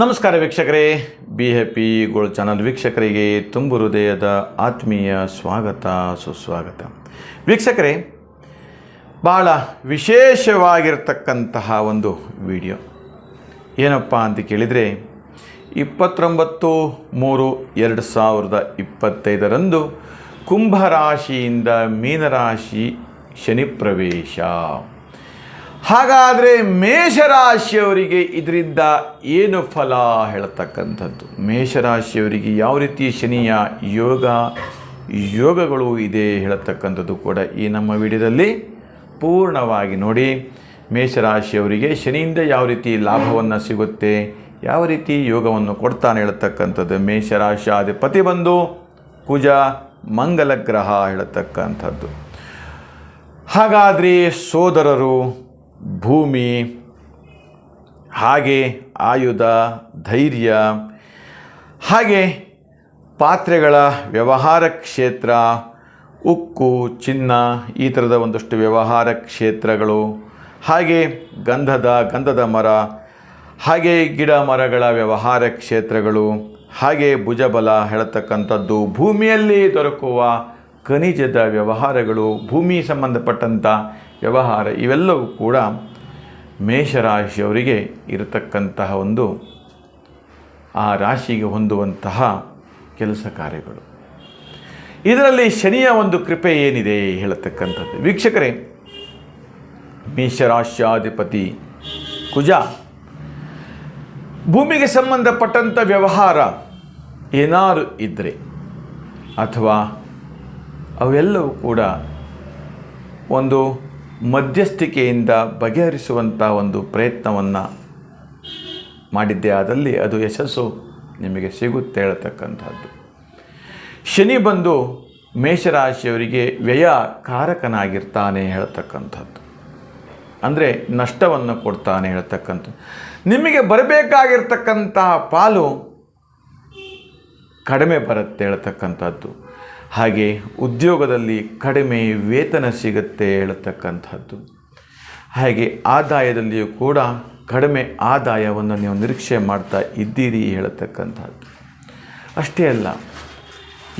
ನಮಸ್ಕಾರ ವೀಕ್ಷಕರೇ. Be happy gold channel ವೀಕ್ಷಕರಿಗೆ ತುಂಬು ಹೃದಯದ ಆತ್ಮೀಯ ಸ್ವಾಗತ, ಸುಸ್ವಾಗತ. ವೀಕ್ಷಕರೇ ಭಾಳ ವಿಶೇಷವಾಗಿರ್ತಕ್ಕಂತಹ ಒಂದು ವಿಡಿಯೋ. ಏನಪ್ಪ ಅಂತ ಕೇಳಿದರೆ, ಇಪ್ಪತ್ತೊಂಬತ್ತು ಮೂರು ಎರಡು ಸಾವಿರದ ಇಪ್ಪತ್ತೈದರಂದು ಕುಂಭರಾಶಿಯಿಂದ ಮೀನರಾಶಿ ಶನಿ ಪ್ರವೇಶ. ಹಾಗಾದರೆ ಮೇಷರಾಶಿಯವರಿಗೆ ಇದರಿಂದ ಏನು ಫಲ ಹೇಳ್ತಕ್ಕಂಥದ್ದು? ಮೇಷರಾಶಿಯವರಿಗೆ ಯಾವ ರೀತಿ ಶನಿಯ ಯೋಗ, ಯೋಗಗಳು ಇದೆ ಹೇಳತಕ್ಕಂಥದ್ದು ಕೂಡ ಈ ನಮ್ಮ ವಿಡಿಯೋದಲ್ಲಿ ಪೂರ್ಣವಾಗಿ ನೋಡಿ. ಮೇಷರಾಶಿಯವರಿಗೆ ಶನಿಯಿಂದ ಯಾವ ರೀತಿ ಲಾಭವನ್ನು ಸಿಗುತ್ತೆ, ಯಾವ ರೀತಿ ಯೋಗವನ್ನು ಕೊಡ್ತಾನೆ ಹೇಳ್ತಕ್ಕಂಥದ್ದು. ಮೇಷರಾಶಾಧಿಪತಿ ಬಂದು ಕುಜ, ಮಂಗಲ ಗ್ರಹ ಹೇಳತಕ್ಕಂಥದ್ದು. ಹಾಗಾದರೆ ಸೋದರರು ಭೂಮಿ, ಹಾಗೆ ಆಯುಧ, ಧೈರ್ಯ, ಹಾಗೆ ಪಾತ್ರೆಗಳ ವ್ಯವಹಾರ ಕ್ಷೇತ್ರ, ಉಕ್ಕು, ಚಿನ್ನ, ಈ ಥರದ ಒಂದಷ್ಟು ವ್ಯವಹಾರ ಕ್ಷೇತ್ರಗಳು, ಹಾಗೆ ಗಂಧದ ಗಂಧದ ಮರ, ಹಾಗೆ ಗಿಡ ಮರಗಳ ವ್ಯವಹಾರ ಕ್ಷೇತ್ರಗಳು, ಹಾಗೆ ಭುಜಬಲ ಹೇಳತಕ್ಕಂಥದ್ದು. ಭೂಮಿಯಲ್ಲಿ ದೊರಕುವ ಖನಿಜದ ವ್ಯವಹಾರಗಳು ಭೂಮಿ ಸಂಬಂಧಪಟ್ಟಂಥ ವ್ಯವಹಾರ ಇವೆಲ್ಲವೂ ಕೂಡ ಮೇಷರಾಶಿಯವರಿಗೆ ಇರತಕ್ಕಂತಹ ಒಂದು ಆ ರಾಶಿಗೆ ಹೊಂದುವಂತಹ ಕೆಲಸ ಕಾರ್ಯಗಳು. ಇದರಲ್ಲಿ ಶನಿಯ ಒಂದು ಕೃಪೆ ಏನಿದೆ ಹೇಳತಕ್ಕಂಥದ್ದು. ವೀಕ್ಷಕರೇ, ಮೇಷರಾಶ್ಯಾಧಿಪತಿ ಕುಜ, ಭೂಮಿಗೆ ಸಂಬಂಧಪಟ್ಟಂಥ ವ್ಯವಹಾರ ಏನಾರು ಇದ್ದರೆ ಅಥವಾ ಅವೆಲ್ಲವೂ ಕೂಡ ಒಂದು ಮಧ್ಯಸ್ಥಿಕೆಯಿಂದ ಬಗೆಹರಿಸುವಂಥ ಒಂದು ಪ್ರಯತ್ನವನ್ನು ಮಾಡಿದ್ದೇ ಆದಲ್ಲಿ ಅದು ಯಶಸ್ಸು ನಿಮಗೆ ಸಿಗುತ್ತೆ ಹೇಳತಕ್ಕಂಥದ್ದು. ಶನಿ ಬಂದು ಮೇಷರಾಶಿಯವರಿಗೆ ವ್ಯಯ ಕಾರಕನಾಗಿರ್ತಾನೆ ಹೇಳ್ತಕ್ಕಂಥದ್ದು. ಅಂದರೆ ನಷ್ಟವನ್ನು ಕೊಡ್ತಾನೆ ಹೇಳ್ತಕ್ಕಂಥದ್ದು. ನಿಮಗೆ ಬರಬೇಕಾಗಿರ್ತಕ್ಕಂತಹ ಪಾಲು ಕಡಿಮೆ ಬರುತ್ತೆ ಹೇಳ್ತಕ್ಕಂಥದ್ದು. ಹಾಗೆ ಉದ್ಯೋಗದಲ್ಲಿ ಕಡಿಮೆ ವೇತನ ಸಿಗುತ್ತೆ ಹೇಳ್ತಕ್ಕಂಥದ್ದು. ಹಾಗೆ ಆದಾಯದಲ್ಲಿಯೂ ಕೂಡ ಕಡಿಮೆ ಆದಾಯವನ್ನು ನೀವು ನಿರೀಕ್ಷೆ ಮಾಡ್ತಾ ಇದ್ದೀರಿ ಹೇಳತಕ್ಕಂಥದ್ದು. ಅಷ್ಟೇ ಅಲ್ಲ,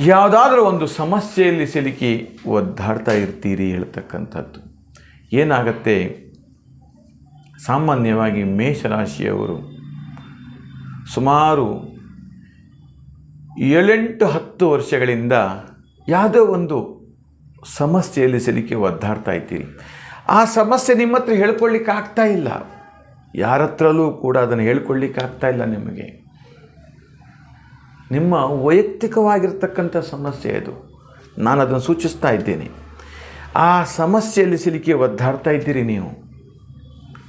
ಯಾವುದಾದ್ರೂ ಒಂದು ಸಮಸ್ಯೆಯಲ್ಲಿ ಸಿಲುಕಿ ಒದ್ದಾಡ್ತಾ ಇರ್ತೀರಿ ಹೇಳ್ತಕ್ಕಂಥದ್ದು. ಏನಾಗತ್ತೆ, ಸಾಮಾನ್ಯವಾಗಿ ಮೇಷರಾಶಿಯವರು ಸುಮಾರು ಏಳೆಂಟು ಹತ್ತು ವರ್ಷಗಳಿಂದ ಯಾವುದೋ ಒಂದು ಸಮಸ್ಯೆಯಲ್ಲಿ ಸಿಲುಕಿ ಒದ್ದಾಡ್ತಾ ಇದ್ದೀರಿ. ಆ ಸಮಸ್ಯೆ ನಿಮ್ಮ ಹತ್ರ ಹೇಳ್ಕೊಳ್ಳಿಕ್ಕೆ ಆಗ್ತಾ ಇಲ್ಲ. ಯಾರ ಹತ್ರಲ್ಲೂ ಕೂಡ ಅದನ್ನು ಹೇಳ್ಕೊಳ್ಳಿಕ್ಕಾಗ್ತಾ ಇಲ್ಲ ನಿಮಗೆ. ನಿಮ್ಮ ವೈಯಕ್ತಿಕವಾಗಿರ್ತಕ್ಕಂಥ ಸಮಸ್ಯೆ ಅದು. ನಾನು ಅದನ್ನು ಸೂಚಿಸ್ತಾ ಇದ್ದೇನೆ. ಆ ಸಮಸ್ಯೆಯಲ್ಲಿ ಸಿಲುಕಿ ಒದ್ದಾಡ್ತಾ ಇದ್ದೀರಿ ನೀವು.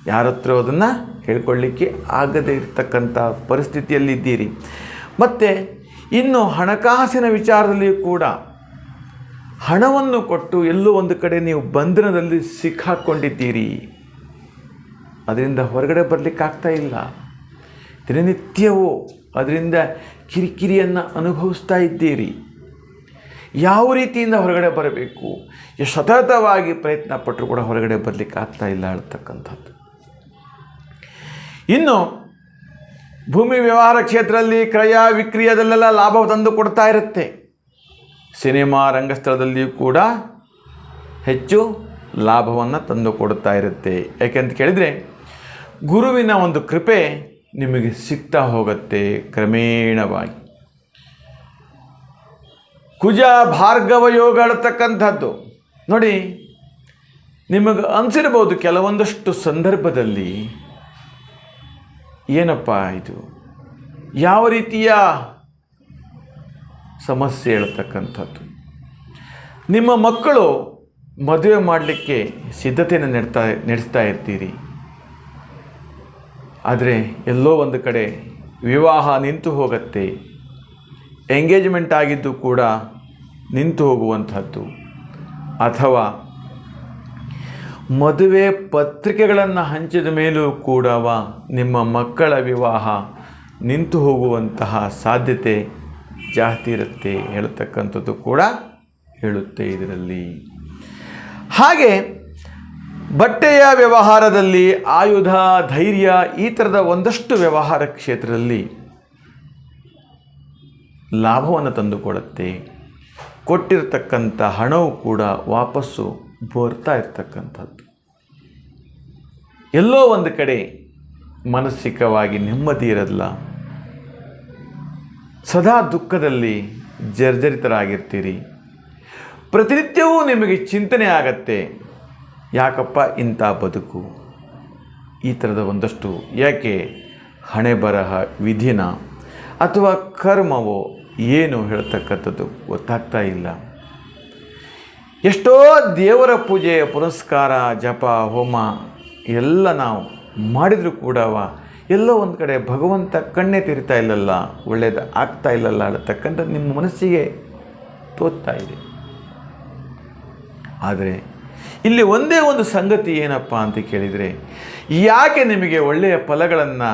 ಯಾರ ಹತ್ರ ಅದನ್ನು ಹೇಳ್ಕೊಳ್ಳಿಕ್ಕೆ ಆಗದೇ ಇರತಕ್ಕಂಥ ಪರಿಸ್ಥಿತಿಯಲ್ಲಿದ್ದೀರಿ. ಮತ್ತು ಇನ್ನು ಹಣಕಾಸಿನ ವಿಚಾರದಲ್ಲಿಯೂ ಕೂಡ ಹಣವನ್ನು ಕೊಟ್ಟು ಎಲ್ಲೋ ಒಂದು ಕಡೆ ನೀವು ಬಂಧನದಲ್ಲಿ ಸಿಕ್ಕಾಕ್ಕೊಂಡಿದ್ದೀರಿ ಅದರಿಂದ ಹೊರಗಡೆ ಬರಲಿಕ್ಕಾಗ್ತಾ ಇಲ್ಲ. ದಿನನಿತ್ಯವೂ ಅದರಿಂದ ಕಿರಿಕಿರಿಯನ್ನು ಅನುಭವಿಸ್ತಾ ಇದ್ದೀರಿ. ಯಾವ ರೀತಿಯಿಂದ ಹೊರಗಡೆ ಬರಬೇಕು? ಸತತವಾಗಿ ಪ್ರಯತ್ನ ಪಟ್ಟರು ಕೂಡ ಹೊರಗಡೆ ಬರಲಿಕ್ಕೆ ಆಗ್ತಾ ಇಲ್ಲ ಹೇಳ್ತಕ್ಕಂಥದ್ದು ಇನ್ನು ಭೂಮಿ ವ್ಯವಹಾರ ಕ್ಷೇತ್ರದಲ್ಲಿ ಕ್ರಯ ವಿಕ್ರಯದಲ್ಲೆಲ್ಲ ಲಾಭ ತಂದು ಕೊಡ್ತಾ ಇರುತ್ತೆ. ಸಿನಿಮಾ ರಂಗಸ್ಥಳದಲ್ಲಿಯೂ ಕೂಡ ಹೆಚ್ಚು ಲಾಭವನ್ನು ತಂದು ಕೊಡ್ತಾ ಇರುತ್ತೆ. ಯಾಕೆಂತ ಕೇಳಿದರೆ, ಗುರುವಿನ ಒಂದು ಕೃಪೆ ನಿಮಗೆ ಸಿಗ್ತಾ ಹೋಗುತ್ತೆ ಕ್ರಮೇಣವಾಗಿ. ಕುಜ ಭಾರ್ಗವ ಯೋಗ ಹೇಳ್ತಕ್ಕಂಥದ್ದು ನೋಡಿ, ನಿಮಗೆ ಅನಿಸಿರ್ಬೋದು ಕೆಲವೊಂದಷ್ಟು ಸಂದರ್ಭದಲ್ಲಿ ಏನಪ್ಪ ಇದು? ಯಾವ ರೀತಿಯ ಸಮಸ್ಯೆ ಹೇಳ್ತಕ್ಕಂಥದ್ದು. ನಿಮ್ಮ ಮಕ್ಕಳು ಮದುವೆ ಮಾಡಲಿಕ್ಕೆ ಸಿದ್ಧತೆಯನ್ನು ನೆಡ್ತಾ, ನಡೆಸ್ತಾ ಇರ್ತೀರಿ. ಆದರೆ ಎಲ್ಲೋ ಒಂದು ಕಡೆ ವಿವಾಹ ನಿಂತು ಹೋಗುತ್ತೆ. ಎಂಗೇಜ್ಮೆಂಟ್ ಆಗಿದ್ದು ಕೂಡ ನಿಂತು ಹೋಗುವಂಥದ್ದು. ಅಥವಾ ಮದುವೆ ಪತ್ರಿಕೆಗಳನ್ನು ಹಂಚಿದ ಮೇಲೂ ಕೂಡ ನಿಮ್ಮ ಮಕ್ಕಳ ವಿವಾಹ ನಿಂತು ಹೋಗುವಂತಹ ಸಾಧ್ಯತೆ ಜಾಸ್ತಿ ಇರುತ್ತೆ ಹೇಳ್ತಕ್ಕಂಥದ್ದು ಕೂಡ ಹೇಳುತ್ತೆ ಇದರಲ್ಲಿ. ಹಾಗೆ ಬಟ್ಟೆಯ ವ್ಯವಹಾರದಲ್ಲಿ ಆಯುಧ, ಧೈರ್ಯ ಈ ಥರದ ಒಂದಷ್ಟು ವ್ಯವಹಾರ ಕ್ಷೇತ್ರದಲ್ಲಿ ಲಾಭವನ್ನು ತಂದುಕೊಡುತ್ತೆ. ಕೊಟ್ಟಿರತಕ್ಕಂಥ ಹಣವು ಕೂಡ ವಾಪಸ್ಸು ಬರ್ತಾ ಇರ್ತಕ್ಕಂಥದ್ದು. ಎಲ್ಲೋ ಒಂದು ಕಡೆ ಮಾನಸಿಕವಾಗಿ ನೆಮ್ಮದಿ ಇರಲ್ಲ. ಸದಾ ದುಃಖದಲ್ಲಿ ಜರ್ಜರಿತರಾಗಿರ್ತೀರಿ. ಪ್ರತಿನಿತ್ಯವೂ ನಿಮಗೆ ಚಿಂತನೆ ಆಗತ್ತೆ, ಯಾಕಪ್ಪ ಇಂಥ ಬದುಕು? ಈ ಥರದ ಒಂದಷ್ಟು ಯಾಕೆ ಹಣೆ ಬರಹ ವಿಧಿನ ಅಥವಾ ಕರ್ಮವೋ ಏನು ಹೇಳ್ತಕ್ಕಂಥದ್ದು ಗೊತ್ತಾಗ್ತಾ ಇಲ್ಲ. ಎಷ್ಟೋ ದೇವರ ಪೂಜೆ ಪುರಸ್ಕಾರ, ಜಪ, ಹೋಮ ಎಲ್ಲ ನಾವು ಮಾಡಿದರೂ ಕೂಡವ ಎಲ್ಲೋ ಒಂದು ಕಡೆ ಭಗವಂತ ಕಣ್ಣೇ ತಿರುತ್ತಾ ಇಲ್ಲಲ್ಲ ಒಳ್ಳೆಯದು ಆಗ್ತಾ ಇಲ್ಲಲ್ಲ ಅನ್ನತಕ್ಕಂಥ ನಿಮ್ಮ ಮನಸ್ಸಿಗೆ ತೋತಾ ಇದೆ. ಆದರೆ ಇಲ್ಲಿ ಒಂದೇ ಒಂದು ಸಂಗತಿ ಏನಪ್ಪ ಅಂತ ಕೇಳಿದರೆ, ಯಾಕೆ ನಿಮಗೆ ಒಳ್ಳೆಯ ಫಲಗಳನ್ನು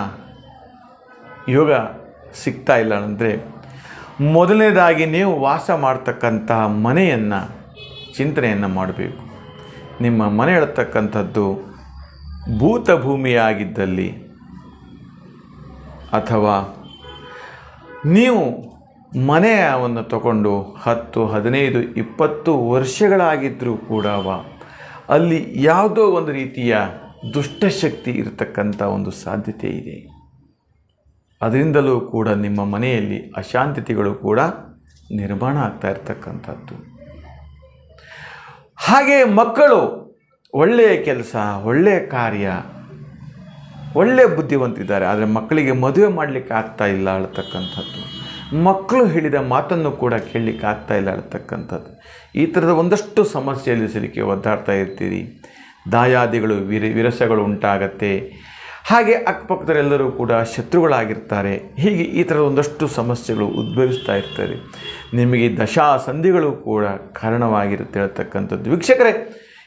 ಯೋಗ ಸಿಗ್ತಾ ಇಲ್ಲ ಅಂದರೆ, ಮೊದಲನೇದಾಗಿ ನೀವು ವಾಸ ಮಾಡ್ತಕ್ಕಂತಹ ಮನೆಯನ್ನು ಚಿಂತನೆಯನ್ನು ಮಾಡಬೇಕು. ನಿಮ್ಮ ಮನೆ ಹೇಳ್ತಕ್ಕಂಥದ್ದು ಭೂತ ಭೂಮಿಯಾಗಿದ್ದಲ್ಲಿ ಅಥವಾ ನೀವು ಮನೆಯವನ್ನು ತಗೊಂಡು ಹತ್ತು, ಹದಿನೈದು, ಇಪ್ಪತ್ತು ವರ್ಷಗಳಾಗಿದ್ದರೂ ಕೂಡ ಅಲ್ಲಿ ಯಾವುದೋ ಒಂದು ರೀತಿಯ ದುಷ್ಟಶಕ್ತಿ ಇರತಕ್ಕಂಥ ಒಂದು ಸಾಧ್ಯತೆ ಇದೆ. ಅದರಿಂದಲೂ ಕೂಡ ನಿಮ್ಮ ಮನೆಯಲ್ಲಿ ಅಶಾಂತತೆಗಳು ಕೂಡ ನಿರ್ಮಾಣ ಆಗ್ತಾ ಇರ್ತಕ್ಕಂಥದ್ದು. ಹಾಗೆ ಮಕ್ಕಳು ಒಳ್ಳೆಯ ಕೆಲಸ, ಒಳ್ಳೆಯ ಕಾರ್ಯ ಒಳ್ಳೆಯ ಬುದ್ಧಿವಂತಿದ್ದಾರೆ, ಆದರೆ ಮಕ್ಕಳಿಗೆ ಮದುವೆ ಮಾಡಲಿಕ್ಕೆ ಆಗ್ತಾ ಇಲ್ಲ ಅಳ್ತಕ್ಕಂಥದ್ದು ಮಕ್ಕಳು ಹೇಳಿದ ಮಾತನ್ನು ಕೂಡ ಕೇಳಲಿಕ್ಕೆ ಆಗ್ತಾ ಇಲ್ಲ ಅಳ್ತಕ್ಕಂಥದ್ದು ಈ ಥರದ ಒಂದಷ್ಟು ಸಮಸ್ಯೆಯಲ್ಲಿ ಸಿಲುಕಿ ಒದ್ದಾಡ್ತಾ ಇರ್ತೀರಿ. ದಾಯಾದಿಗಳು, ವಿರ, ವಿರಸಗಳು ಉಂಟಾಗತ್ತೆ. ಹಾಗೆ ಅಕ್ಕಪಕ್ಕದರೆಲ್ಲರೂ ಕೂಡ ಶತ್ರುಗಳಾಗಿರ್ತಾರೆ. ಹೀಗೆ ಈ ಥರದ ಒಂದಷ್ಟು ಸಮಸ್ಯೆಗಳು ಉದ್ಭವಿಸ್ತಾ ಇರ್ತಾರೆ ನಿಮಗೆ ದಶಾ ಸಂಧಿಗಳು ಕೂಡ ಕಾರಣವಾಗಿರುತ್ತೆ ಹೇಳ್ತಕ್ಕಂಥದ್ದು ವೀಕ್ಷಕರೇ,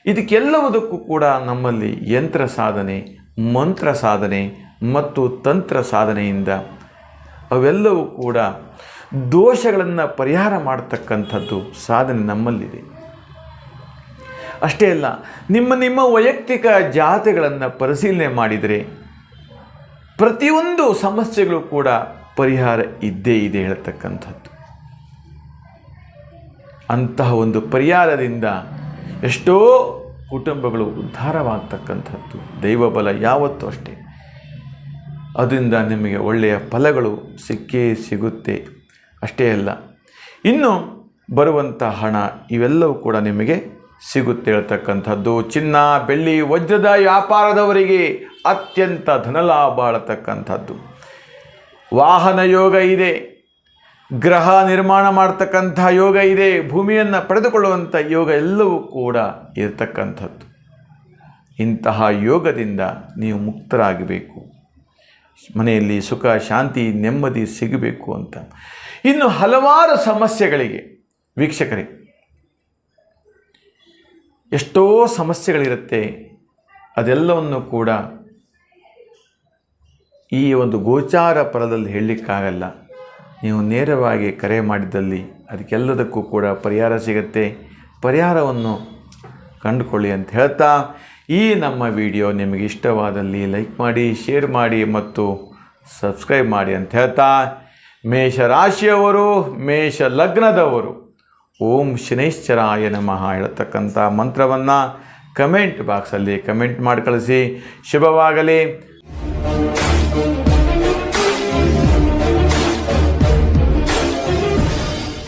ಇದಕ್ಕೆಲ್ಲವುದಕ್ಕೂ ಕೂಡ ನಮ್ಮಲ್ಲಿ ಯಂತ್ರ ಸಾಧನೆ ಮಂತ್ರ ಸಾಧನೆ ಮತ್ತು ತಂತ್ರ ಸಾಧನೆಯಿಂದ ಅವೆಲ್ಲವೂ ಕೂಡ ದೋಷಗಳನ್ನು ಪರಿಹಾರ ಮಾಡತಕ್ಕಂಥದ್ದು ಸಾಧನೆ ನಮ್ಮಲ್ಲಿದೆ. ಅಷ್ಟೇ ಅಲ್ಲ, ನಿಮ್ಮ ನಿಮ್ಮ ವೈಯಕ್ತಿಕ ಜಾತೆಗಳನ್ನು ಪರಿಶೀಲನೆ ಮಾಡಿದರೆ ಪ್ರತಿಯೊಂದು ಸಮಸ್ಯೆಗಳು ಕೂಡ ಪರಿಹಾರ ಇದ್ದೇ ಇದೆ ಹೇಳ್ತಕ್ಕಂಥದ್ದು. ಅಂತಹ ಒಂದು ಪರಿಹಾರದಿಂದ ಎಷ್ಟೋ ಕುಟುಂಬಗಳು ಉದ್ಧಾರವಾಗ್ತಕ್ಕಂಥದ್ದು. ದೈವಬಲ ಯಾವತ್ತೂ ಅಷ್ಟೇ. ಅದರಿಂದ ನಿಮಗೆ ಒಳ್ಳೆಯ ಫಲಗಳು ಸಿಕ್ಕೇ ಸಿಗುತ್ತೆ. ಅಷ್ಟೇ ಅಲ್ಲ, ಇನ್ನು ಬರುವಂಥ ಹಣ ಇವೆಲ್ಲವೂ ಕೂಡ ನಿಮಗೆ ಸಿಗುತ್ತೆ ಹೇಳ್ತಕ್ಕಂಥದ್ದು. ಚಿನ್ನ, ಬೆಳ್ಳಿ, ವಜ್ರದ ವ್ಯಾಪಾರದವರಿಗೆ ಅತ್ಯಂತ ಧನಲಾಭ ಆಳತಕ್ಕಂಥದ್ದು. ವಾಹನ ಯೋಗ ಇದೆ. ಗ್ರಹ ನಿರ್ಮಾಣ ಮಾಡ್ತಕ್ಕಂಥ ಯೋಗ ಇದೆ, ಭೂಮಿಯನ್ನು ಪಡೆದುಕೊಳ್ಳುವಂಥ ಯೋಗ ಎಲ್ಲವೂ ಕೂಡ ಇರತಕ್ಕಂಥದ್ದು. ಇಂತಹ ಯೋಗದಿಂದ ನೀವು ಮುಕ್ತರಾಗಬೇಕು. ಮನೆಯಲ್ಲಿ ಸುಖ, ಶಾಂತಿ, ನೆಮ್ಮದಿ ಸಿಗಬೇಕು ಅಂತ. ಇನ್ನು ಹಲವಾರು ಸಮಸ್ಯೆಗಳಿಗೆ ವೀಕ್ಷಕರೇ, ಎಷ್ಟೋ ಸಮಸ್ಯೆಗಳಿರುತ್ತೆ, ಅದೆಲ್ಲವನ್ನು ಕೂಡ ಈ ಒಂದು ಗೋಚಾರ ಪರದಲ್ಲಿ ಹೇಳಲಿಕ್ಕಾಗಲ್ಲ. ನೀವು ನೇರವಾಗಿ ಕರೆ ಮಾಡಿದಲ್ಲಿ ಅದಕ್ಕೆಲ್ಲದಕ್ಕೂ ಕೂಡ ಪರಿಹಾರ ಸಿಗುತ್ತೆ. ಪರಿಹಾರವನ್ನು ಕಂಡುಕೊಳ್ಳಿ ಅಂತ ಹೇಳ್ತಾ ಈ ನಮ್ಮ ವಿಡಿಯೋ ನಿಮಗೆ ಇಷ್ಟವಾದಲ್ಲಿ ಲೈಕ್ ಮಾಡಿ, ಶೇರ್ ಮಾಡಿ ಮತ್ತು ಸಬ್ಸ್ಕ್ರೈಬ್ ಮಾಡಿ ಅಂತ ಹೇಳ್ತಾ ಮೇಷ ರಾಶಿಯವರು, ಮೇಷ ಲಗ್ನದವರು, ಓಂ ಶನೈಶ್ಚರಾಯ ನಮಃ ಹೇಳತಕ್ಕಂಥ ಮಂತ್ರವನ್ನು ಕಮೆಂಟ್ ಬಾಕ್ಸಲ್ಲಿ ಕಮೆಂಟ್ ಮಾಡಿ ಕಳಿಸಿ. ಶುಭವಾಗಲಿ.